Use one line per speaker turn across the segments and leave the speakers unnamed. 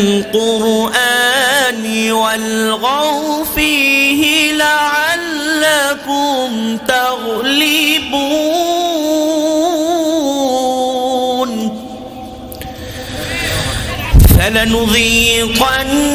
القرآن والغوا فيه لعلكم تغلبون. فلنذيقن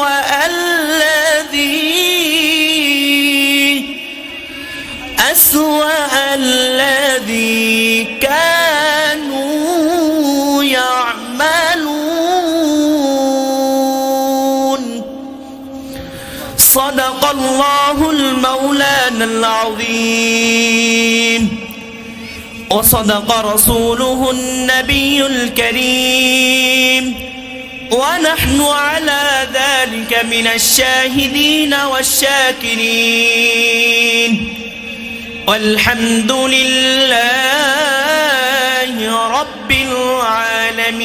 أسوأ الذي أسوأ الذي كانوا يعملون. صدق الله المولانا العظيم. وصدق رسوله النبي الكريم. ونحن على ذلك من الشاهدين والشاكرين. والحمد لله رب العالمين.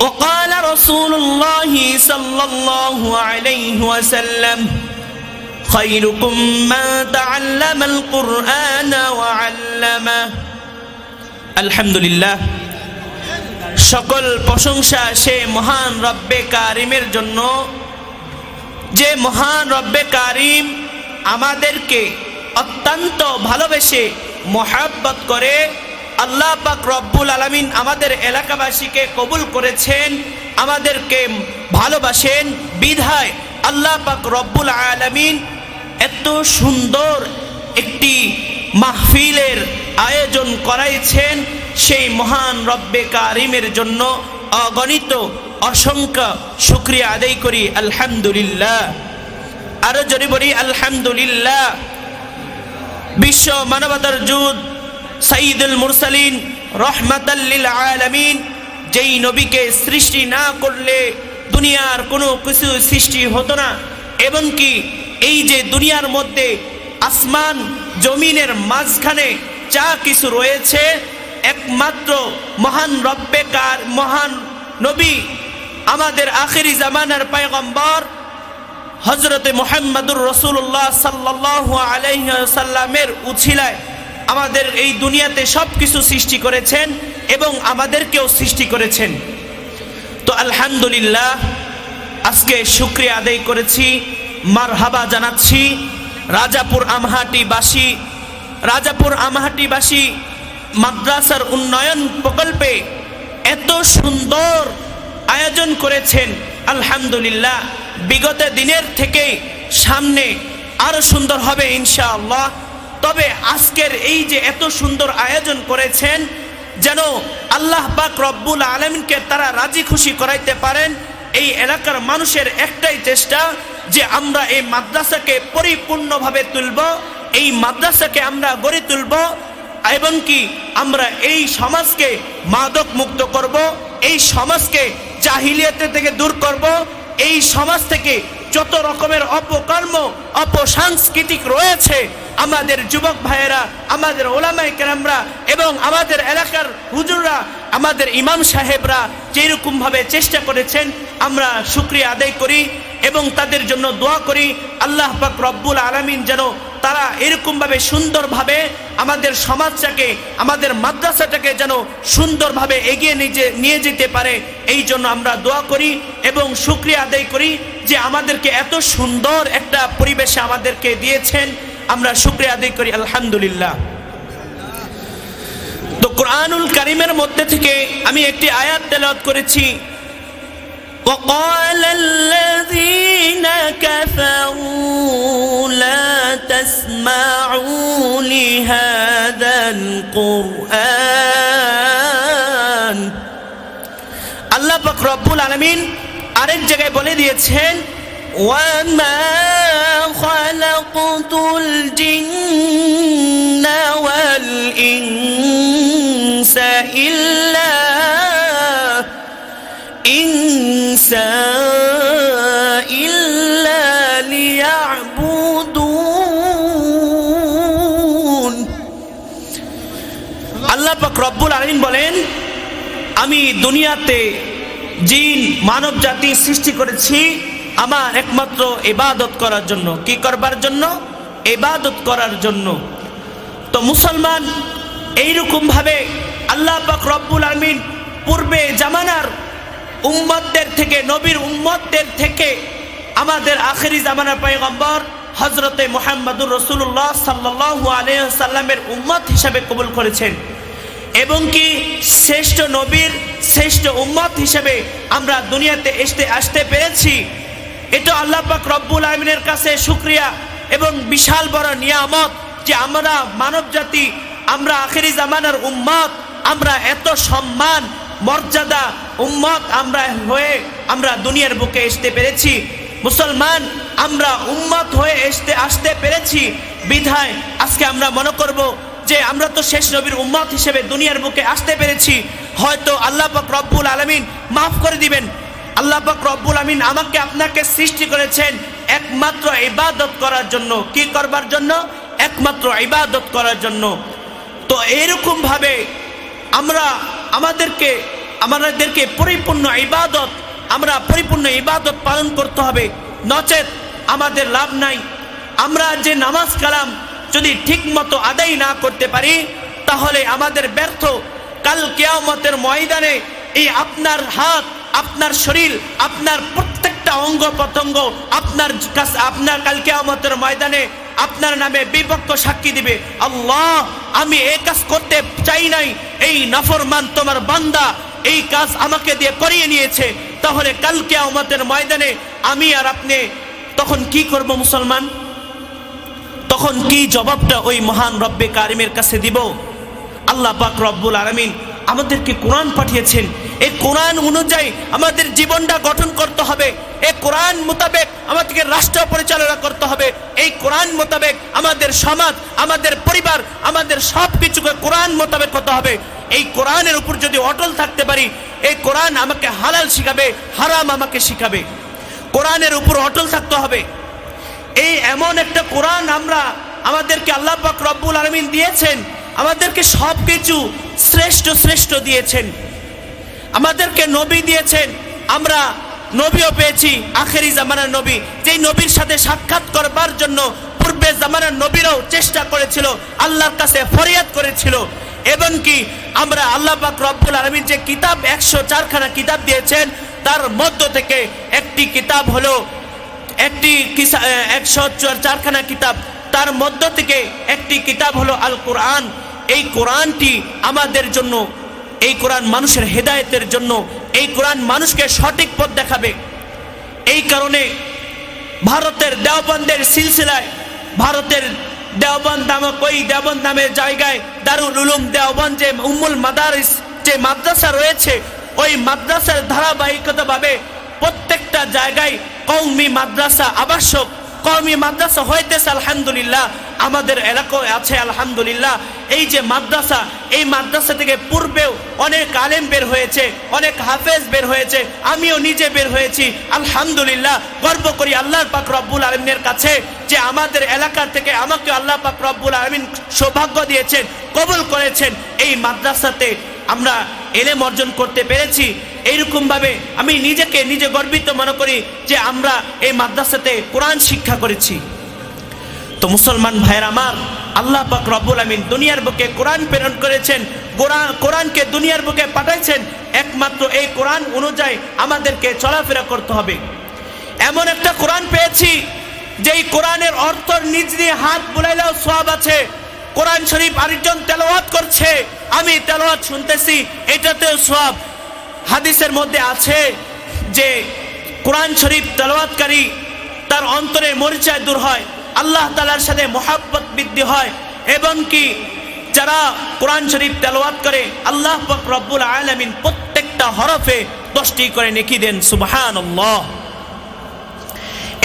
وقال رسول الله صلى الله عليه وسلم خيركم من تعلم القرآن وعلمه. الحمد لله. সকল প্রশংসা সে মহান রব্বে কারিমের জন্য। যে মহান রব্বে কারিম আমাদেরকে অত্যন্ত ভালোবেসে মহাব্বত করে আল্লাহ পাক রব্বুল আলমিন আমাদের এলাকাবাসীকে কবুল করেছেন, আমাদেরকে ভালোবাসেন। বিধায় আল্লাহ পাক রব্বুল আলমিন এত সুন্দর একটি মাহফিলের আয়োজন করাইছেন সেই মহান রব্বে কারিমের জন্য অগণিত অসংখ্য শুক্রিয়া আদায় করি, আলহামদুলিল্লাহ। আরও জোরে বলি, আলহামদুলিল্লাহ। বিশ্ব মানবতার যুদ সাইদুল মুরসালিন রহমাতাল্লিল আলামিন, যেই নবীকে সৃষ্টি না করলে দুনিয়ার কোনো কিছু সৃষ্টি হতো না এবং কি এই যে দুনিয়ার মধ্যে আসমান জমিনের মাঝখানে যা কিছু রয়েছে একমাত্র মহান রব্বেকার মহান নবী, আমাদের আখেরি জামানার পায়গম্বর হজরতে মোহাম্মদুর রসুল্লাহ সাল্লাহ আলাইসাল্লামের উছিলায় আমাদের এই দুনিয়াতে সব কিছু সৃষ্টি করেছেন এবং আমাদেরকেও সৃষ্টি করেছেন। তো আলহামদুলিল্লাহ, আজকে শুক্রিয়া আদায় করেছি, মারহাবা জানাচ্ছি, রাজাপুর আমহাটিবাসী রাজাপুর আমহাটিবাসী মাদ্রাসার উন্নয়ন প্রকল্পে এত সুন্দর আয়োজন করেছেন, আলহামদুলিল্লাহ। বিগত দিনের থেকে সামনে আরও সুন্দর হবে ইনশাআল্লাহ। তবে আজকের এই যে এত সুন্দর আয়োজন করেছেন, যেন আল্লাহ পাক রব্বুল আলমিনকে তারা রাজি খুশি করাইতে পারেন, এই এলাকার মানুষের একটাই চেষ্টা যে আমরা এই মাদ্রাসাকে পরিপূর্ণভাবে তুলব। এই মাদ্রাসাকে আমরা গড়ে তুলব এবং কি আমরা এই সমাজকে মাদক মুক্ত করব, এই সমাজকে জাহিলিয়াতে থেকে দূর করব, এই সমাজ থেকে যত রকমের অপকর্ম, অপসাংস্কৃতিক রয়েছে, আমাদের যুবক ভাইয়েরা, আমাদের ওলামাই কেরামরা এবং আমাদের এলাকার হুজুররা, আমাদের ইমাম সাহেবরা যেরকমভাবে চেষ্টা করেছেন, আমরা শুক্রিয়া আদায় করি এবং তাদের জন্য দোয়া করি। আল্লাহ পাক রব্বুল আলমিন যেন তারা এরকমভাবে সুন্দরভাবে আমাদের সমাজটাকে, আমাদের মাদ্রাসাটাকে যেন সুন্দরভাবে এগিয়ে নিয়ে নিয়ে যেতে পারে, এই জন্য আমরা দোয়া করি এবং শুক্রিয়া আদায় করি যে আমাদেরকে এত সুন্দর একটা পরিবেশে আমাদেরকে দিয়েছেন। আমরা শুক্রিয়া আদায় করি, আলহামদুলিল্লাহ। তো কোরআনুল কারিমের মধ্যে থেকে আমি একটি আয়াত তেলাওয়াত করেছি وقال الذين كفروا لا تسمعوا لهذا القرآن আল্লাহ পাক রব্বুল আলামিন আরেক জায়গায় বলে দিয়েছেন وما خلقت الجن পাক রব্বুল আলামিন বলেন, আমি দুনিয়াতে জিন, মানব জাতি সৃষ্টি করেছি আমার একমাত্র এবাদত করার জন্য। কি করবার জন্য? এবাদত করার জন্য। তো মুসলমান এইরকম ভাবে আল্লাহ পাক রব্বুল আলমিন পূর্বে জামানার উম্মতদের থেকে, নবীর উম্মতদের থেকে আমাদের আখেরি জামানার পয়গম্বর হজরতে মোহাম্মদুর রসুল্লাহ সাল্লাহ আলিয়াল্লামের উম্মত হিসাবে কবুল করেছেন। এবং কি শ্রেষ্ঠ নবীর শ্রেষ্ঠ উম্মত হিসেবে আমরা দুনিয়াতে আসতে আসতে পেরেছি। এটা আল্লাহ পাক রব্বুল আলমিনের কাছে শুক্রিয়া এবং বিশাল বড় নিয়ামত যে আমরা মানব জাতি আমরা আখেরি জামানার উম্মত, আমরা এত সম্মান, মর্যাদা উম্মত আমরা হয়ে আমরা দুনিয়ার বুকে আসতে পেরেছি। মুসলমান, আমরা উম্মত হয়ে আসতে আসতে পেরেছি। বিধায় আজকে আমরা মনে করব যে আমরা তো শেষ নবীর উম্মত হিসেবে দুনিয়ার বুকে আসতে পেরেছি, হয়তো আল্লাহ পাক রব্বুল আলমিন মাফ করে দিবেন। আল্লাহ পাক রব্বুল আমিন আমাকে আপনাকে সৃষ্টি করেছেন একমাত্র ইবাদত করার জন্য। কি করবার জন্য? একমাত্র ইবাদত করার জন্য। তো এরকম ভাবে আমরা আমাদেরকে আমাদেরকে পরিপূর্ণ ইবাদত, আমরা পরিপূর্ণ ইবাদত পালন করতে হবে। নচেত আমাদের লাভ নাই। আমরা যে নামাজ কালাম যদি ঠিক মতো আদায় না করতে পারি, তাহলে আমাদের ব্যর্থ। কাল কেয়ামতের ময়দানে এই আপনার হাত, আপনার শরীর, আপনার প্রত্যেকটা অঙ্গ প্রত্যঙ্গ আপনার আপনার কাল কেয়ামতের ময়দানে আপনার নামে বিপক্ষ সাক্ষী দিবে। আল্লাহ, আমি এই কাজ করতে চাই নাই। এই নাফরমান তোমার বান্দা এই কাজ আমাকে দিয়ে করিয়ে নিয়েছে। তাহলে কাল কেয়ামতের ময়দানে আমি আর আপনি তখন কি করব মুসলমান? তখন কি জবাবটা ওই মহান রব্বে কারিমের কাছে দিব? আল্লাহ পাক রব্বুল আলমিন আমাদেরকে কোরআন পাঠিয়েছেন। এই কোরআন অনুযায়ী আমাদের জীবনটা গঠন করতে হবে। এই কোরআন মোতাবেক আমাদেরকে রাষ্ট্র পরিচালনা করতে হবে। এই কোরআন মোতাবেক আমাদের সমাজ, আমাদের পরিবার, আমাদের সব কিছুকে কোরআন মোতাবেক করতে হবে। এই কোরআনের উপর যদি অটল থাকতে পারি, এই কোরআন আমাকে হালাল শিখাবে, হারাম আমাকে শিখাবে। কোরআনের উপর অটল থাকতে হবে। এই এমন একটা কোরআন আমরা আমাদেরকে আল্লাহ পাক রব্বুল আলমিন দিয়েছেন, আমাদেরকে সব কিছু শ্রেষ্ঠ শ্রেষ্ঠ দিয়েছেন। আমাদেরকে নবী দিয়েছেন, আমরা নবীও পেয়েছি, আখেরি জামানার নবী, যেই নবীর সাথে সাক্ষাৎ করবার জন্য পূর্বে জামানার নবীরাও চেষ্টা করেছিল, আল্লাহর কাছে ফরিয়াদ করেছিল। এবং কি, আমরা আল্লাহ পাক রব্বুল আলমিন যে কিতাব, একশো চারখানা কিতাব দিয়েছেন, তার মধ্য থেকে একটি কিতাব হলো একটি একশো চারখানা কিতাব। তার মধ্য থেকে একটি কিতাব হলো আল কোরআন এই কোরআনটি আমাদের জন্য, এই কোরআন মানুষের হেদায়েতের জন্য, এই কোরআন মানুষকে সঠিক পথ দেখাবে। এই কারণে ভারতের দেওবন্দের সিলসিলায়, ভারতের দেওবন্দ নামক ওই দেওবন্দ নামের জায়গায় দারুল উলুম দেওবন্দ যে উম্মুল মাদারিস, যে মাদ্রাসা রয়েছে, ওই মাদ্রাসার ধারাবাহিকতাভাবে প্রত্যেকটা জায়গায় কৌমি মাদ্রাসা আবশ্যক। কৌমি মাদ্রাসা হইতেছে, আলহামদুলিল্লাহ, আমাদের এলাকায় আছে, আলহামদুলিল্লাহ। এই যে মাদ্রাসা, এই মাদ্রাসা থেকে পূর্বেও অনেক আলেম বের হয়েছে, অনেক হাফেজ বের হয়েছে, আমিও নিজে বের হয়েছি। আলহামদুলিল্লাহ, গর্ব করি আল্লাহর পাক রব্বুল আলমিনের কাছে যে আমাদের এলাকা থেকে আমাকে আল্লাহ পাক রব্বুল আলমিন সৌভাগ্য দিয়েছেন, কবুল করেছেন। এই মাদ্রাসাতে আমরা এলেম অর্জন করতে পেরেছি। এইরকম ভাবে আমি নিজেকে, নিজে গর্বিত মনে করি যে আমরা এই মাদ্রাসাতে কোরআন শিক্ষা করেছি। তো মুসলমান ভাইয়ের আমার, আল্লাহ পাক রব্বুল আমিন দুনিয়ার বুকে কোরআন প্রেরণ করেছেন কোরআন কোরআনকে দুনিয়ার বুকে পাঠাইছেন, একমাত্র এই কোরআন অনুযায়ী আমাদেরকে চলাফেরা করতে হবে। এমন একটা কোরআন পেয়েছি, যেই কোরআনের অর্থ নিজ দিয়ে হাত বুলাইলেও সব আছে। কোরআন শরীফ আরেকজন তেলাওয়াত করছে, আমি তেলাওয়াত শুনতেছি, এটাতেও সব হাদিসের মধ্যে আছে যে কোরআন শরীফ তেলাওয়াতকারী তার অন্তরে মরিচায় দূর হয়, আল্লাহ তালার সাথে মোহাব্বত বৃদ্ধি হয়, এবং কি যারা কোরআন শরীফ তেলাওয়াত করে, আল্লাহ রব্বুল আলামিন প্রত্যেকটা হরফে দশটি করে নেকি দেন, সুবহানাল্লাহ।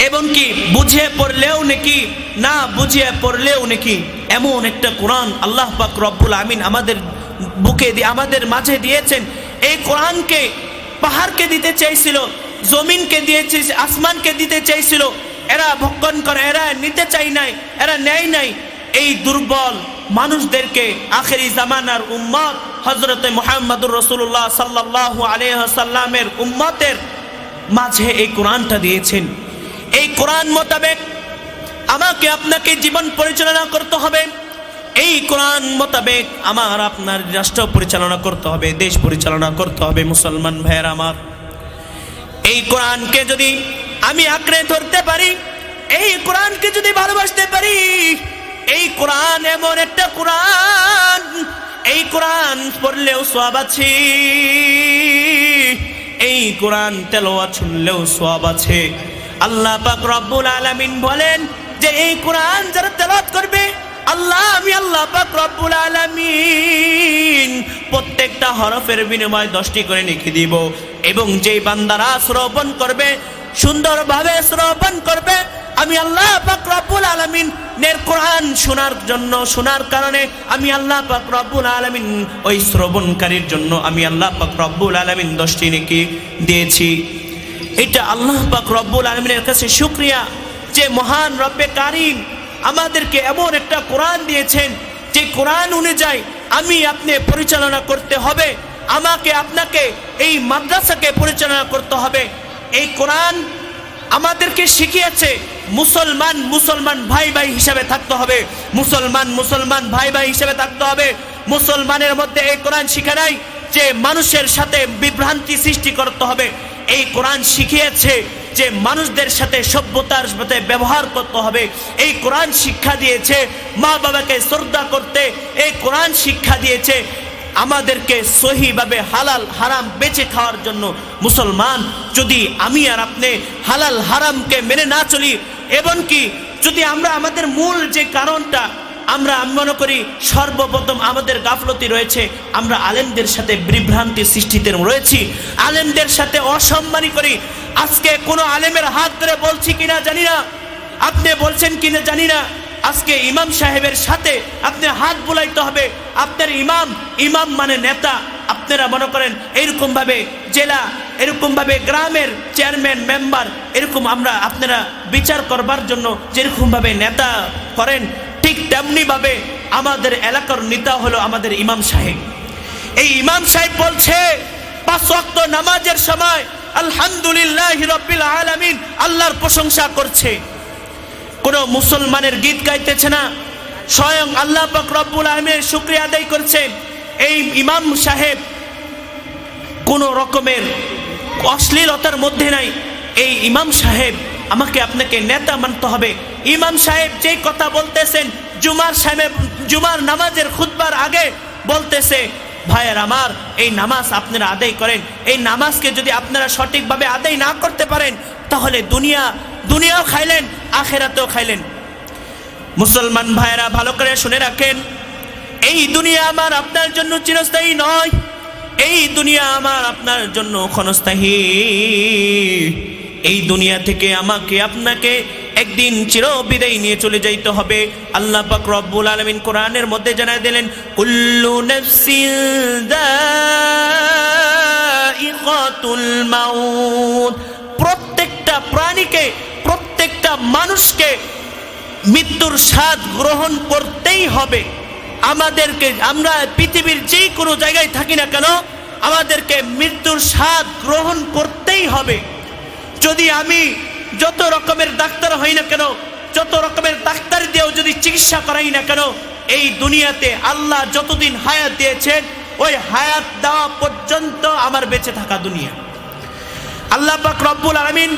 এবং কি বুঝিয়ে পড়লেও নাকি, না বুঝিয়ে পড়লেও নাকি, এমন একটা কোরআন আল্লাহ পাক রব্বুল আমিন আমাদের বুকে দিয়ে, আমাদের মাঝে দিয়েছেন এই কোরআনকে পাহাড়কে দিতে চাইছিল, জমিনকে দিয়েছে আসমানকে দিতে চাইছিল। এরা ভক্ষণ করে, এরা নিতে চাই নাই, এরা নেয় নাই। এই দুর্বল মানুষদেরকে আখেরি জামানার উম্মত হজরতে মোহাম্মদুর রসুল্লাহ সাল্লাহ আলহামের উম্মতের মাঝে এই কোরআনটা দিয়েছেন। এই কোরআন মোতাবেক আমাকে আপনাকে জীবন পরিচালনা করতে হবে। এই কোরআন মোতাবেক আমার, আপনার রাষ্ট্র পরিচালনা করতে হবে, দেশ পরিচালনা করতে হবে, মুসলমান ভাইয়ের আমার। এই কোরআনকে যদি আমি আঁকড়ে ধরতে পারি, এই কোরআনকে যদি ভালোবাসতে পারি, এই কোরআন এমন একটা কোরআন, এই কোরআন পড়লেও সব আছে, এই কোরআন তেলোয়া শুনলেও সব আছে। আল্লাহ পাক রব্বুল আলামিন বলেন যে এই কোরআন যারা তেলাওয়াত করবে আল্লাহ, আমি আল্লাহ পাক রব্বুল আলামিন প্রত্যেকটা হরফের বিনিময়ে দশটি করে লিখে দিব। এবং যেই বান্দারা শ্রবণ করবে, সুন্দরভাবে শ্রবণ করবে, আমি আল্লাহ পাক রব্বুল আলামিন নের কোরআন শোনার জন্য, শোনার কারণে আমি আল্লাহ পাক রব্বুল আলামিন ওই শ্রবণকারীর জন্য আমি আল্লাহ পাক রব্বুল আলামিন দশটি নাকি দিয়েছি। এটা আল্লাহ পাক রব্বুল আলমিনের কাছে শুক্রিয়া যে মহান রব্বে কারিম আমাদেরকে এমন একটা কোরআন দিয়েছেন, যে কোরআন অনুযায়ী আমি আপনি পরিচালনা করতে হবে, আমাকে আপনাকে এই মাদ্রাসাকে পরিচালনা করতে হবে। এই কোরআন আমাদেরকে শিখিয়েছে, মুসলমান মুসলমান ভাই ভাই হিসাবে থাকতে হবে, মুসলমান মুসলমান ভাই ভাই হিসাবে থাকতে হবে। মুসলমানের মধ্যে এই কোরআন শিখে নাই, যে মানুষের সাথে বিভ্রান্তি সৃষ্টি করতে হবে। এই কোরআন শিখিয়েছে যে মানুষদের সাথে সভ্যতার সাথে ব্যবহার করতে হবে, এই কোরআন শিক্ষা দিয়েছে, মা বাবাকে শ্রদ্ধা করতে এই কোরআন শিক্ষা দিয়েছে, আমাদেরকে সহিভাবে হালাল হারাম বেঁচে খাওয়ার জন্য মুসলমান, যদি আমি আর আপনি হালাল হারামকে মেনে না চলি এবং কি যদি আমরা আমাদের মূল যে কারণটা, আমরা আমি মনে করি সর্বপ্রথম আমাদের গাফলতি রয়েছে, আমরা আলেমদের সাথে বিভ্রান্তি সৃষ্টিতে রয়েছি, আলেমদের সাথে অসম্মানী করি আজকে কোনো আলেমের হাত ধরে বলছি কিনা জানি না। আপনি বলছেন কিনা জানি না। আজকে ইমাম সাহেবের সাথে আপনি হাত বুলাইতে হবে। আপনার ইমাম ইমাম মানে নেতা। আপনারা মনে করেন এরকম ভাবে জেলা এরকম ভাবে গ্রামের চেয়ারম্যান, মেম্বার, এরকম আমরা আপনারা বিচার করবার জন্য যেরকম ভাবে নেতা করেন, ঠিক তেমনি ভাবে আমাদের এলাকার নেতা হলো আমাদের ইমাম সাহেব। এই ইমাম সাহেব বলছে, পাঁচ নামাজের সময় আলহামদুলিল্লাহ রব্বিল আলামিন, আল্লাহর প্রশংসা করছে। কোনো মুসলমানের গীত গাইতেছে না, স্বয়ং আল্লাহ পাক রব্বুল আলমের শুক্রিয়া আদায় করছে। এই ইমাম সাহেব কোনো রকমের অশ্লীলতার মধ্যে নাই। এই ইমাম সাহেব, আমাকে আপনাকে নেতা মানতে হবে। ইমাম সাহেব যে কথা বলতেছেন, জুমার সাহেব, জুমার নামাজের খুতবার আগে বলতেছে ভাইয়ের আমার, এই নামাজ আপনারা আদায় করেন। এই নামাজকে যদি আপনারা সঠিকভাবে আদায় না করতে পারেন, তাহলে দুনিয়া, দুনিয়াও খাইলেন, আখেরাতেও খাইলেন। মুসলমান ভাইয়েরা, ভালো করে শুনে রাখেন, এই দুনিয়া আমার আপনার জন্য চিরস্থায়ী নয়, এই দুনিয়া আমার আপনার জন্য ক্ষণস্থায়ী। এই দুনিয়া থেকে আমাকে, আপনাকে একদিন চির বিদায় নিয়ে চলে যাইতে হবে। আল্লাহ পাক রব্বুল আলামিন কোরআনের মধ্যে জানাই দিলেন, কুল্লু মাউত। প্রত্যেকটা প্রাণীকে, প্রত্যেকটা মানুষকে মৃত্যুর স্বাদ গ্রহণ করতেই হবে। আমাদেরকে, আমরা পৃথিবীর যে কোনো জায়গায় থাকি না কেন, আমাদেরকে মৃত্যুর স্বাদ গ্রহণ করতেই হবে। যদি আমি যত রকমের ডাক্তার হই না কেন, যত রকমের ডাক্তার দিয়েও যদি চিকিৎসা করাই না কেন, এই দুনিয়াতে আল্লাহ যতদিন হায়াত দিয়েছেন, ওই হায়াত দেওয়া পর্যন্ত আমার বেঁচে থাকা দুনিয়া। আল্লাহ পাক রব্বুল আলমিন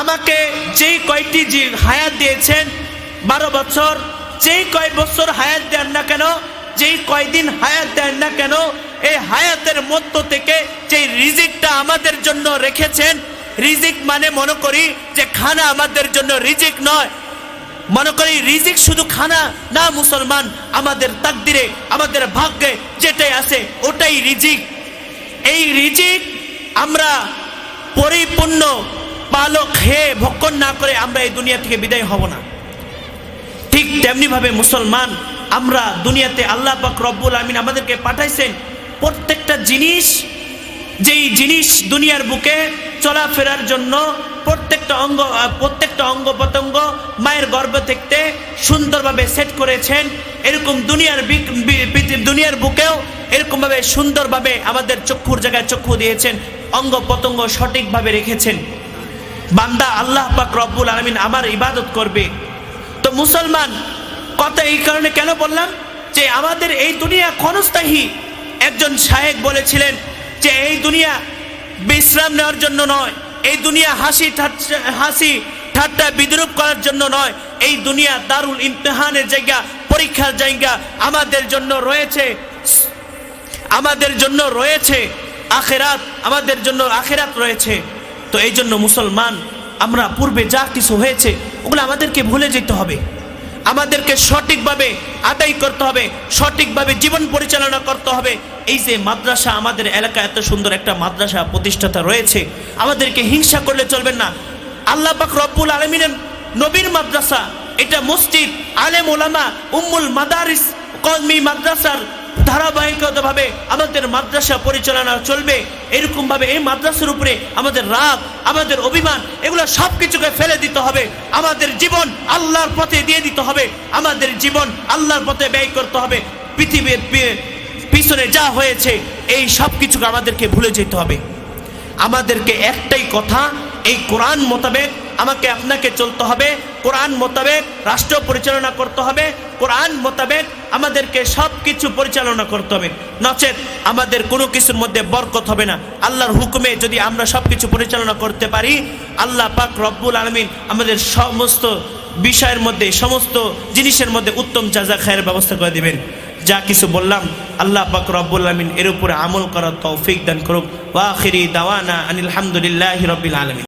আমাকে যেই কয়টি যে হায়াত দিয়েছেন, বারো বছর, যেই কয় বছর হায়াত দেন না কেন, যেই কয়দিন হায়াত দেন না কেন, এই হায়াতের মধ্য থেকে যে রিজিকটা আমাদের জন্য রেখেছেন রিজিক মানে মনে করি যে খানা আমাদের জন্য রিজিক নয়। মনে করি রিজিক শুধু খানা না, মুসলমান, আমাদের তাকদিরে, আমাদের ভাগ্যে যেটাই আছে ওটাই রিজিক। এই রিজিক আমরা পরিপূর্ণ পালক খেয়ে ভক্ষণ না করে আমরা এই দুনিয়া থেকে বিদায় হব না। ঠিক তেমনিভাবে মুসলমান, আমরা দুনিয়াতে আল্লাহ পাক রব্বুল আমিন আমাদেরকে পাঠাইছেন প্রত্যেকটা জিনিস যেই জিনিস দুনিয়ার বুকে চলাফেরার জন্য প্রত্যেকটা অঙ্গ প্রত্যেকটা অঙ্গ প্রত্যঙ্গ মায়ের গর্ভ থেকে সুন্দরভাবে সেট করেছেন। এরকম দুনিয়ার দুনিয়ার বুকেও এরকমভাবে সুন্দরভাবে আমাদের চক্ষুর জায়গায় চক্ষু দিয়েছেন, অঙ্গ প্রত্যঙ্গ সঠিকভাবে রেখেছেন। বান্দা আল্লাহ পাক রব্বুল আলমিন আমার ইবাদত করবে। তো মুসলমান, কথা এই কারণে কেন বললাম যে আমাদের এই দুনিয়া ক্ষণস্থায়ী একজন শায়েক বলেছিলেন যে এই দুনিয়া বিশ্রাম নেওয়ার জন্য নয়, এই দুনিয়া হাসি হাসি ঠাট্টা বিদ্রুপ করার জন্য নয়, এই দুনিয়া দারুল ইমতেহানের জায়গা, পরীক্ষার জায়গা আমাদের জন্য রয়েছে। আমাদের জন্য রয়েছে আখেরাত, আমাদের জন্য আখেরাত রয়েছে। তো এই জন্য মুসলমান, আমরা পূর্বে যা কিছু হয়েছে, ওগুলো আমাদেরকে ভুলে যেতে হবে। আমাদেরকে সঠিকভাবে আদায় করতে হবে, সঠিকভাবে জীবন পরিচালনা করতে হবে। এই যে মাদ্রাসা আমাদের এলাকা এত সুন্দর একটা মাদ্রাসা প্রতিষ্ঠাতা রয়েছে, আমাদেরকে হিংসা করলে চলবেন না। আল্লাহ পাক রব্বুল আলমিনের নবীর মাদ্রাসা, এটা মসজিদ আলেম ওলামা উম্মুল মাদারিস কলমি মাদ্রাসার ধারাবাহিকতাভাবে আমাদের মাদ্রাসা পরিচালনা চলবে এরকম ভাবে এই মাদ্রাসার উপরে আমাদের রাগ, আমাদের অভিমান, এগুলো সব কিছুকে ফেলে দিতে হবে। আমাদের জীবন আল্লাহর পথে দিয়ে দিতে হবে। আমাদের জীবন আল্লাহর পথে ব্যয় করতে হবে। পৃথিবীর পিছনে যা হয়েছে, এই সব কিছুকে আমাদেরকে ভুলে যেতে হবে। আমাদেরকে একটাই কথা, এই কোরআন মোতাবেক আমাকে আপনাকে চলতে হবে। কোরআন মোতাবেক রাষ্ট্র পরিচালনা করতে হবে। কোরআন মোতাবেক আমাদেরকে সব কিছু পরিচালনা করতে হবে। নচেত আমাদের কোনো কিছুর মধ্যে বরকত হবে না। আল্লাহর হুকুমে যদি আমরা সব কিছু পরিচালনা করতে পারি, আল্লাহ পাক রব্বুল আলমিন আমাদের সমস্ত বিষয়ের মধ্যে, সমস্ত জিনিসের মধ্যে উত্তম চাজা খায়ের ব্যবস্থা করে দিবেন। যা কিছু বললাম, আল্লাহ পাক রব্বুল আলমিন এর উপরে আমল করার তৌফিক দান করুক। ওয়াখিরি দাওয়ানা আনিল হামদুলিল্লাহ রবিল আলমিন।